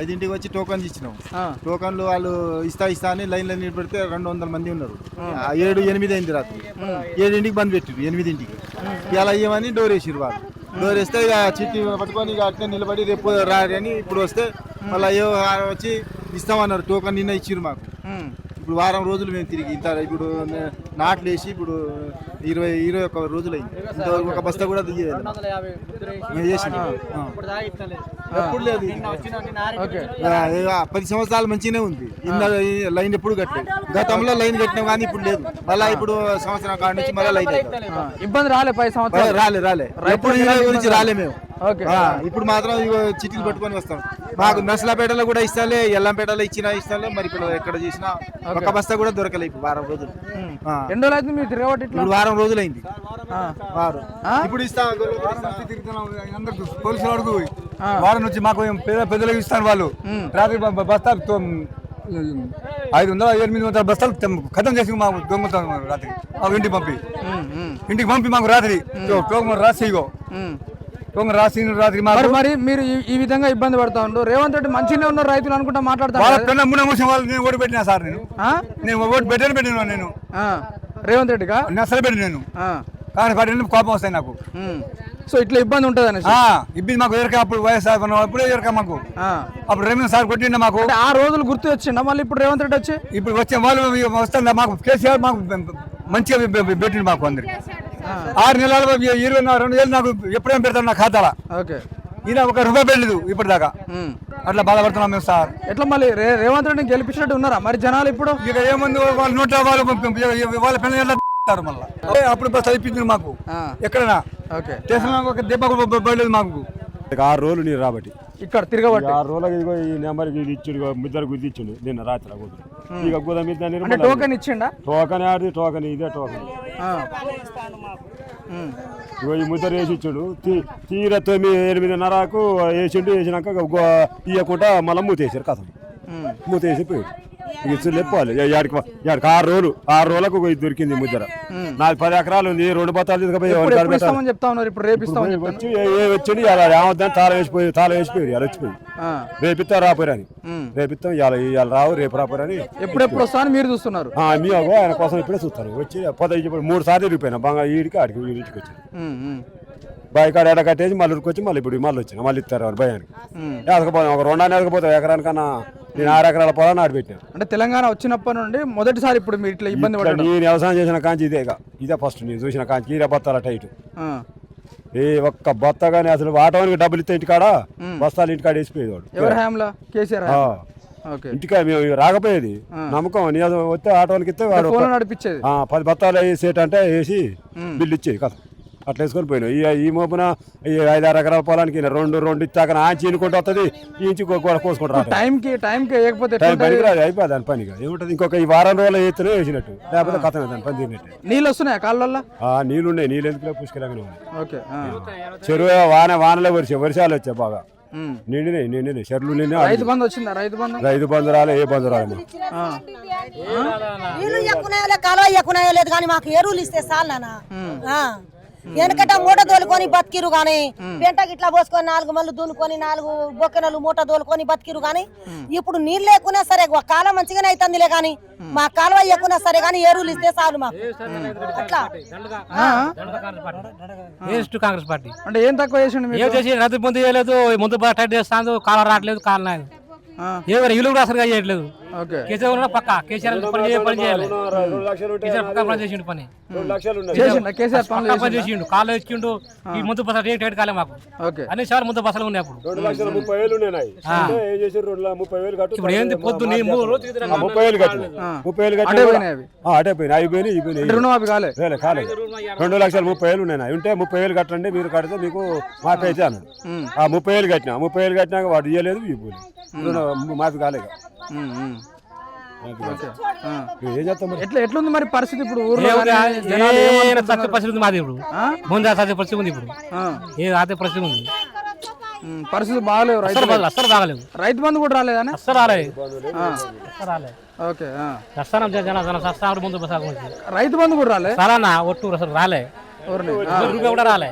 ఐదింటికి వచ్చి టోకన్ ఇచ్చినాం. టోకన్లు వాళ్ళు ఇస్తా ఇస్తా అని లైన్లో నిలబెడితే రెండు వందల మంది ఉన్నారు. ఆ, ఏడు ఎనిమిది అయింది రాత్రి. ఏడింటికి బంద్ పెట్టిరు ఎనిమిదింటికి. ఇలా ఇవ్వమని డోర్ వేసిరు వాళ్ళు. డోర్ వేస్తే ఇక చిట్టి పట్టుకొని ఇక అట్నే నిలబడి రేపు రారి అని ఇప్పుడు వస్తే మళ్ళీ అయ్యో వచ్చి ఇస్తామన్నారు టోకన్ నిన్న ఇచ్చిరు మాకు. ఇప్పుడు వారం రోజులు మేము తిరిగి ఇంత ఇప్పుడు నాట్లు వేసి ఇప్పుడు ఇరవై ఇరవై ఒక్క రోజులు అయింది ఇంతవరకు ఒక బస్తా కూడా ఆ. ఎప్పుడు లేదు పది సంవత్సరాలు మంచిగానే ఉంది. ఇంద ఈ లైన్ ఎప్పుడు కట్టలేదు. గతంలో లైన్ కట్టినాం కానీ ఇప్పుడు లేదు. మళ్ళీ ఇప్పుడు సంవత్సరం కాడ నుంచి మళ్ళీ లైన్ ఇబ్బంది రాలే పది సంవత్సరాలు. రాలే రాలే. ఎప్పుడు గురించి రాలే మేము. ఇప్పుడు మాత్రం ఇగో చిట్టీలు పట్టుకొని వస్తాం. మాకు నర్సలాపేటలో కూడా ఇస్తాలే ఎల్లంపేటలో ఇచ్చినా ఇస్తాలే మరి ఇప్పుడు ఎక్కడ చేసినా ఒక బస్తా కూడా దొరకలే ఇప్పుడు వారం రోజులు. ఎన్ని రోజులు అయితే మీరు తిరగబట్టి ఇప్పుడు వారం రోజులు అయింది ఆ, వారం. ఆ? ఇప్పుడు ఇస్తా అందరికి పోలీసులు అడుగు వారం నుంచి మాకు పేద పెద్దలకు ఇస్తాను వాళ్ళు. రాత్రి బస్తా తో- ఐదు వందల ఎనిమిది వందల బస్తాలు ఖతం చేసి మాకు దొంగతాం రాత్రి. మాకు ఇంటికి పంపి. ఇంటికి పంపి మాకు రాత్రి. రాసి ఇగో. రాత్రి మరి మరి మీరు ఈ- విధంగా ఇబ్బంది పడతా ఉండు రేవంత్ రెడ్డి మంచిగానే ఉన్నారు రైతులు అనుకుంటా వాళ్ళ మాట్లాడతారు పెన్న మున్న మూసిన వాళ్ళు నేను ఓటు పెట్టినా సార్ నేను? నేను ఓటు పెట్టాను పెట్టినా నేను. రేవంత్ రెడ్డిగా నేను అసలు పెట్టిన నేను. కానీ పడిన కోపం వస్తాయి నాకు. సో ఇట్లా ఇబ్బంది ఉంటుంది అనేసి ఆ, ఇబ్బంది మాకు ఎరక అప్పుడు వైఎస్ఆర్ అప్పుడే ఎరక మాకు. అప్పుడు రెవెన్యూ సార్ కొట్టిండ మాకు. ఆ రోజులు గుర్తు వచ్చిండ మళ్ళీ ఇప్పుడు రేవంత్ రెడ్డి వచ్చి? ఇప్పుడు వచ్చే వాళ్ళు వస్తుందా మాకు. కేసీఆర్ మాకు మంచిగా పెట్టిండు మాకు అందరికి. ఆరు నెలలు ఇరవై నాలుగు రెండు వేలు నాకు ఎప్పుడేం పెడతాను నా ఖాతాలో. ఓకే. ఈయన ఒక రూపాయి పెట్టలేదు ఇప్పటిదాకా. అట్లా బాధపడుతున్నాం మేము సార్. ఎట్లా మళ్ళీ రే రేవంత్ రెడ్డిని గెలిపించినట్టు ఉన్నారా? మరి జనాలు ఇప్పుడు? ఇక ఏముంది వాళ్ళ నోట్ల వాళ్ళు వాళ్ళ పిల్లలు మళ్ళా? అప్పుడు అయిపోయింది మాకు. ఎక్కడైనా? ఓకే. స్టేషన్ ఒక దెబ్బ పడలేదు మాకు. ఆరు రోజులు నీరు రాబట్టి. ఇక్కడ తిరగబట్టి. ఆరు రోజులకి ఇదిగో ఈ నెంబర్కి ఇది ఇచ్చాడు ముద్దరు గుద్ది ఇచ్చాడు నిన్న రాత్రి కూతురు ఇక గుద మీద టోకెన్ ఇచ్చిండా? టోకన్ ఆడిది టోకన్ ఇదే టోకన్. ఇగో ఈ ముద్దరు వేసి ఇచ్చాడు. తీర తొమ్మిది ఎనిమిదిన్నరకు వేసిండు వేసినాక ఇయ్యకుండా మళ్ళీ మూతేసారు కథ. మూతేసి పోయాడు. ఇచ్చి లేపాలి యాడికి యాడికి ఆరు రోజులు ఆరు రోజులకు దొరికింది ముద్దర నాది పది ఎకరాలు ఉంది రెండు బత్తాలు తీసుకుపోయి చెప్తా ఉన్నారు? ఇప్పుడు రేపు ఇస్తామని చెప్తాను. వచ్చి ఏ- ఏ వచ్చిండు అలా ఏమవుతుందని తాళం వేసిపోయి తాళం వేసిపోయారు ఇలా వచ్చిపోయి. రేపిస్తా రాపోరని ఉమ్. రేపిస్తాం ఇవాళ రావు రేపు రాపోరని ఎప్పుడు ఎప్పుడు వస్తా అని మీరు చూస్తున్నారు? మీ ఆయన కోసం ఇప్పుడే చూస్తాను వచ్చి పదహైదు మూడు సార్లు తిరిగిపోయినా బాగా ఈడికి ఆడికి వీడింటికి వచ్చి బాయ్ కాడ కట్టేసి మళ్ళీ ఊరికి వచ్చి మళ్ళీ ఇప్పుడు మళ్ళీ వచ్చిన మళ్ళీ ఇస్తారు వాళ్ళు భయానికి. ఎదకపోతాం ఒక రెండు ఎదకపోతాం ఎకరానికన్నా నేను ఆరు ఎకరాల పొలాన్ని ఆడి పెట్టాను. అంటే తెలంగాణ వచ్చినప్పటి నుండి మొదటిసారి ఇప్పుడు మీరు ఇట్లా ఇబ్బంది పడ్డారు. నేను వ్యవసాయం చేసిన కాంచి ఇదే. ఇదే ఫస్ట్ నేను చూసిన కాంచి ఈర బత్తాల టైట్. ఏ ఒక్క బత్త కానీ అసలు వాటానికి డబ్బులు ఇస్తే ఇంటికాడ బస్తాలు ఇంటికాడ వేసిపోయేది వాడు. ఎవరి హయాంలో? కేసీఆర్ ఆ. హయాంలో? ఓకే. ఇంటికాడ మేము రాకపోయేది. నమ్మకం వస్తే ఆటోనికి ఇస్తే వాడు నడిపించేది. పది బత్తాలు వేసేట అంటే వేసి బిల్లు ఇచ్చేది కదా అట్లా వేసుకొని పోయినాం ఈ ఈ మోపున ఈ ఐదు ఆరు ఎకరాల పొలానికి రెండు రెండు ఇచ్చాక ఆంచి ఇనుకుంటూ వస్తుంది ఈ ఇంచి కోసుకుంటూ రాదు టైంకి టైంకి వేయకపోతే టైం? పనికి రాదు అయిపోయి దాని పనిగా ఏముంటుంది? ఇంకొక ఈ వారం రోజులు వేస్తేనే వేసినట్టు. లేకపోతే కథమే దాని పని తిరిగినట్టే నీళ్ళు వస్తున్నాయా కాళ్ళల్లో? ఆ నీళ్ళు ఉన్నాయి నీళ్ళు ఎందుకు పుష్కరంగానే ఉన్నాయి. ఓకే. చెరువు వాన వానలో వరిసే వర్షాలు వచ్చాయి బాగా. ఉమ్. నిండినాయి నిండినాయి. చెర్లు నిండి రైతు బంధు వచ్చిందా? రైతు బంధు? రైతు బంధు రాలే ఏ బంధు రాలే. నీళ్ళు ఎక్కువనాయో లేదు కాలువ ఎక్కువనాయో లేదు కానీ మాకు ఎరువులు ఇస్తే చాలు. వెనకట మూట తోలుకొని బతికిరు గాని పెంట గిట్లా పోసుకొని నాలుగు మళ్ళీ దున్నుకొని నాలుగు బొక్కెనలు మూట తోలుకొని బతికిరు గాని ఇప్పుడు నీళ్ళు లేకున్నా సరే ఒక కాలం మంచిగానే అవుతుందిలే గాని మా కాలువ ఎక్కున్నా సరే గాని ఎరువులు ఇస్తే చాలు మాకు. అట్లా. ఆ? Waste Congress party? అంటే ఏం తక్కువ చేసిండు ఏం చేసి రద్దు పొంది చేయలేదు ముందు టైట్ చేస్తాను కాలం రావట్లేదు కాలం లేదు. ఎవరు ఇల్లు కూడా అసలుగా చేయట్లేదు. కేసీఆర్ పక్క. కేసీఆర్ పని చేయ పని చేయాలి. కేసీఆర్ పక్క పని చేసిండు పని. చేసిండ. కేసీఆర్ పనులు పక్క పని చేసిండా? చేసిండు. కాళ్ళు ఇచ్చిండు ఈ ముందు బస్సు టైట్ టైట్ కాలే మాకు. ఓకే. అన్ని సార్లు ముందు బస్సులు ఉన్నాయి అప్పుడు. రెండు లక్షల ముప్పై వేలు ముప్పై వేలు కట్టు ఇప్పుడు ఏంది పొద్దు నీ మూడు రోజులు తిరిగినా ఆ, ముప్పై వేలు కట్టిన. ముప్పై వేలు అటే కట్టిన పోయినాయి అవి. ఆ, అటే పోయినాయి. అవి పోయినాయి ఇవి పోయినాయి. అంటే రుణమాఫీ కాలే. వేలే కాలేదు రెండు లక్షల ముప్పై వేలు ఉన్నాయి ఉంటే ముప్పై వేలు కట్టండి మీరు కడితే మీకు మాఫీ అయితే. ఆ ముప్పై వేలు కట్టినా. ముప్పై వేలు కట్టినాక వాడు ఇవ్వలేదు. ఇవ్వలేదు మాఫీ కాలేదు ఎట్లా ఎట్లుంది మరి పరిస్థితి ఇప్పుడు? ఊర్లో? సత్య పరిస్థితి ఉంది మాది ఇప్పుడు? ముందు సత్య పరిస్థితి ఉంది ఇప్పుడు. ఏ అదే పరిస్థితి ఉంది. పరిస్థితి బాగాలేవు రైతు అస్సలు బాగా- అస్సలు బాగలేదు రైతు బంధు కూడా రాలేదానే అస్సలు రాలేదు. రాలేదు. ఓకే. సస్తానం జన జన సస్తానం ముందు రైతు బంధు కూడా రాలే? సరానా ఒట్టు అసలు రాలే. రూపాయి కూడా రాలే.